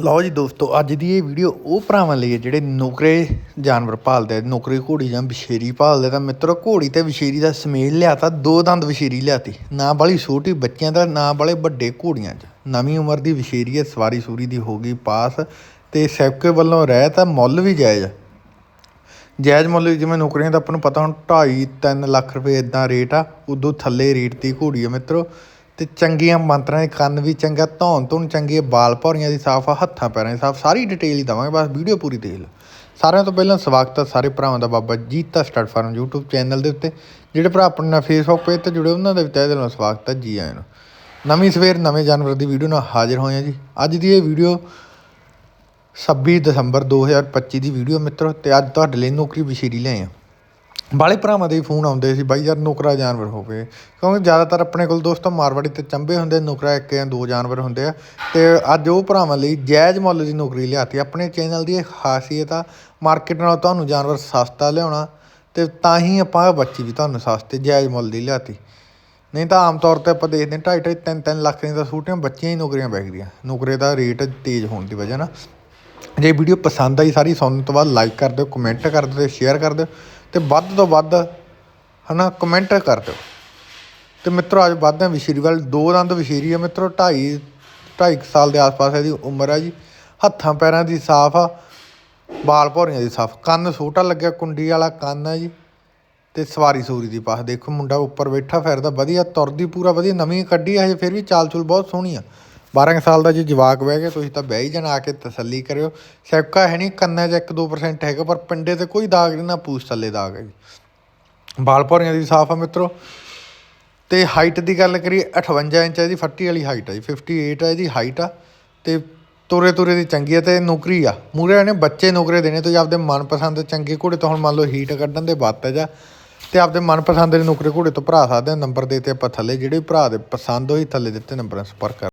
ਲਓ ਜੀ ਦੋਸਤੋ, ਅੱਜ ਦੀ ਇਹ ਵੀਡੀਓ ਉਹ ਭਰਾਵਾਂ ਲਈ ਹੈ ਜਿਹੜੇ ਨੌਕਰੇ ਜਾਨਵਰ ਪਾਲਦੇ ਨੌਕਰੀ ਘੋੜੀ ਜਾਂ ਵਿਸ਼ੇਰੀ ਪਾਲਦੇ ਤਾਂ ਮਿੱਤਰੋ, ਘੋੜੀ ਤੇ ਵਿਸ਼ੇਰੀ ਦਾ ਸਮੇਲ ਲਿਆਤਾ, ਦੋ ਦੰਦ ਵਿਸ਼ੇਰੀ ਲਿਆਤੀ। ਨਾ ਬਾਲੀ ਛੋਟੀ ਬੱਚਿਆਂ ਦਾ, ਨਾ ਬਾਲੇ ਵੱਡੇ ਘੋੜੀਆਂ 'ਚ। ਨਵੀਂ ਉਮਰ ਦੀ ਵਿਸ਼ੇਰੀ ਹੈ, ਸਵਾਰੀ ਸੂਰੀ ਦੀ ਹੋ ਗਈ, ਪਾਸ। ਤੇ ਸੈਪਕੇ ਵੱਲੋਂ ਰਹਿ ਤਾਂ ਮੁੱਲ ਵੀ ਜਾਇਜ਼ ਆ। ਜਾਇਜ਼ ਮੁੱਲ ਜਿਵੇਂ ਨੌਕਰੀਆਂ ਦਾ ਆਪਾਂ ਨੂੰ ਪਤਾ, ਹੁਣ 2.5 3 ਲੱਖ ਰੁਪਏ ਇਦਾਂ ਰੇਟ ਆ। ਉਦੋਂ ਥੱਲੇ ਰੇਟ ਦੀ ਘੋੜੀ ਆ, ਮਿੱਤਰੋ। ਤੇ ਚੰਗੀਆਂ ਮੰਤਰਾਂ ਦੇ ਕੰਨ ਵੀ ਚੰਗਾ ਧੌਣ ਧੁਣ ਚੰਗੀ ਆ, ਬਾਲ ਭੌਰੀਆਂ ਦੀ ਸਾਫ਼ ਆ ਹੱਥਾਂ ਪੈਰਾਂ ਦੀ ਸਾਫ਼ ਸਾਰੀ ਡਿਟੇਲ ਹੀ ਦਵਾਂਗੇ ਬਸ ਵੀਡੀਓ ਪੂਰੀ ਦੇਖ ਲਓ। ਸਾਰਿਆਂ ਤੋਂ ਪਹਿਲਾਂ ਸਵਾਗਤ ਹੈ ਸਾਰੇ ਭਰਾਵਾਂ ਦਾ Baba Jeeta start farm YouTube channel ਦੇ ਉੱਤੇ ਜਿਹੜੇ ਭਰਾ ਆਪਣੇ ਨਾਲ ਫੇਸਬੁੱਕ ਪੇਜ ਤੇ ਜੁੜੇ ਉਹਨਾਂ ਦੇ ਵੀ ਤਹਿ ਦਿਲੋਂ ਸਵਾਗਤ ਹੈ ਜੀ ਆਇਆਂ ਨੂੰ। ਨਵੀਂ ਸਵੇਰ ਨਵੇਂ ਜਾਨਵਰ ਦੀ ਵੀਡੀਓ ਨਾਲ ਹਾਜ਼ਰ ਹੋਏ ਹਾਂ ਜੀ। ਅੱਜ ਦੀ ਇਹ ਵੀਡੀਓ 26 ਦਸੰਬਰ 2025 ਦੀ ਵੀਡੀਓ ਮਿੱਤਰੋ ਤੇ ਅੱਜ ਤੁਹਾਡੇ ਲਈ ਨੌਕਰੀ ਵਿਸ਼ੇਰੀ ਲਏ ਆ ਬਾਲੇ ਭਰਾਵਾਂ ਦੇ ਫੋਨ ਆਉਂਦੇ ਸੀ, ਬਾਈ ਯਾਰ ਨੁਕਰਾ ਜਾਨਵਰ ਹੋਵੇ ਕਿਉਂਕਿ ਜ਼ਿਆਦਾਤਰ ਆਪਣੇ ਕੋਲ ਦੋਸਤੋ ਮਾਰਵਾੜੀ ਤੇ ਚੰਬੇ ਹੁੰਦੇ, ਨੁਕਰਾ ਇੱਕ ਜਾਂ ਦੋ ਜਾਨਵਰ ਹੁੰਦੇ ਆ। ਤੇ ਅੱਜ ਉਹ ਭਰਾਵਾਂ ਲਈ ਜਾਇਜ਼ ਮੁੱਲ ਦੀ ਨੌਕਰੀ ਲਿਆਤੀ। ਆਪਣੇ ਚੈਨਲ ਦੀ ਇਹ ਖਾਸੀਅਤ ਆ, ਮਾਰਕੀਟ ਨਾਲ ਤੁਹਾਨੂੰ ਜਾਨਵਰ ਸਸਤਾ ਲਿਆਉਣਾ ਤੇ ਤਾਂ ਹੀ ਆਪਾਂ ਬੱਚੀ ਵੀ ਤੁਹਾਨੂੰ ਸਸਤੇ, ਜਾਇਜ਼ ਮੁੱਲ ਦੀ ਲਿਆਤੀ। ਨਹੀਂ ਤਾਂ ਆਮ ਤੌਰ ਤੇ ਆਪਾਂ ਦੇਖਦੇ ਹਾਂ ਢਾਈ ਢਾਈ ਤਿੰਨ ਤਿੰਨ ਲੱਖ ਦੀਆਂ ਤਾਂ ਛੂਟੀਆਂ ਬੱਚੀਆਂ ਹੀ ਨੌਕਰੀਆਂ ਬੈਠਦੀਆਂ ਨੌਕਰੀ ਦਾ ਰੇਟ ਤੇਜ਼ ਹੋਣ ਦੀ ਵਜ੍ਹਾ ਨਾਲ। ਜੇ ਵੀਡੀਓ ਪਸੰਦ ਆਈ ਸਾਰੀ ਸੁਣਨ ਤੋਂ ਬਾਅਦ ਲਾਈਕ ਕਰ ਦਿਓ ਕਮੈਂਟ ਕਰ ਦਿਓ ਤੇ ਸ਼ੇਅਰ ਕਰ ਦਿਓ। ਤੇ ਵੱਧ ਤੋਂ ਵੱਧ, ਹਨਾ ਕਮੈਂਟ ਕਰ ਦਿਓ। ਤੇ ਮਿੱਤਰੋ, ਅੱਜ ਵੱਧਦੇ ਹਾਂ ਵਿਸ਼ੇਰੀ ਵੱਲ। ਦੋ ਦੰਦ ਵਿਸ਼ੇਰੀ ਆ ਮਿੱਤਰੋ, ਢਾਈ ਢਾਈ ਕੁ ਸਾਲ ਦੇ ਆਸ-ਪਾਸ ਇਹਦੀ ਉਮਰ ਆ ਜੀ। ਹੱਥਾਂ, ਪੈਰਾਂ ਦੀ ਸਾਫ਼ ਆ ਬਾਲ ਭੌਰੀਆਂ ਦੀ ਸਾਫ਼। ਕੰਨ ਛੋਟਾ ਲੱਗਿਆ, ਕੁੰਡੀ ਵਾਲਾ ਕੰਨ ਆ ਜੀ। ਤੇ ਸਵਾਰੀ ਸੂਰੀ ਦੀ ਪਾਸ ਦੇਖੋ, ਮੁੰਡਾ ਉੱਪਰ ਬੈਠਾ, ਫਿਰਦਾ ਵਧੀਆ, ਤੁਰਦੀ ਪੂਰਾ ਵਧੀਆ, ਨਵੀਂ ਕੱਢੀ ਆ ਹਜੇ, ਫਿਰ ਵੀ ਚਾਲ ਚੁਲ ਬਹੁਤ ਸੋਹਣੀ ਆ। 12 ਕੁ ਸਾਲ ਦਾ ਜੇ ਜਵਾਕ ਬਹਿ ਗਿਆ, ਤੁਸੀਂ ਤਾਂ ਬਹਿ ਹੀ ਜਾਣਾ ਆ ਕੇ ਤਸੱਲੀ ਕਰਿਓ। ਸੈਪਕਾ ਹੈ ਨਹੀਂ ਕੰਨਾਂ 'ਚ 1-2% ਹੈਗਾ, ਪਰ ਪਿੰਡੇ ਤੇ ਕੋਈ ਦਾਗ ਨਹੀਂ ਨਾ ਪੂਛ ਥੱਲੇ ਦਾਗ ਹੈ ਜੀ। ਬਾਲ ਭੌਰੀਆਂ ਦੀ ਸਾਫ਼ ਆ ਮਿੱਤਰੋ। ਤੇ ਹਾਈਟ ਦੀ ਗੱਲ ਕਰੀਏ 58 ਇੰਚ ਇਹਦੀ, ਫੱਟੀ ਵਾਲੀ ਹਾਈਟ ਆ ਜੀ 58 ਆ ਇਹਦੀ ਹਾਈਟ ਆ। ਤੇ ਤੁਰੇ ਤੁਰੇ ਦੀ ਚੰਗੀ ਆ ਤੇ ਨੌਕਰੀ ਆ। ਮੂਰੇ ਨੇ ਬੱਚੇ ਨੌਕਰੇ ਦੇਣੇ, ਤੁਸੀਂ ਆਪਦੇ ਮਨਪਸੰਦ ਚੰਗੇ ਘੋੜੇ ਤੋਂ ਹੁਣ ਮੰਨ ਲਓ ਹੀਟ ਕੱਢਣ ਦੇ ਬਾਤ ਹੈ ਜਾਂ ਤੇ ਆਪਦੇ ਮਨਪਸੰਦ ਦੇ ਨੌਕਰੇ ਘੋੜੇ ਤੋਂ ਭਰਾ ਸਕਦੇ ਆ, ਨੰਬਰ ਦੇ ਤੇ ਆਪਾਂ ਥੱਲੇ, ਜਿਹੜੇ ਵੀ ਭਰਾ ਦੇ ਪਸੰਦ ਹੋਈ, ਥੱਲੇ ਦਿੱਤੇ ਨੰਬਰਾਂ ਸੰਪਰਕ ਕਰ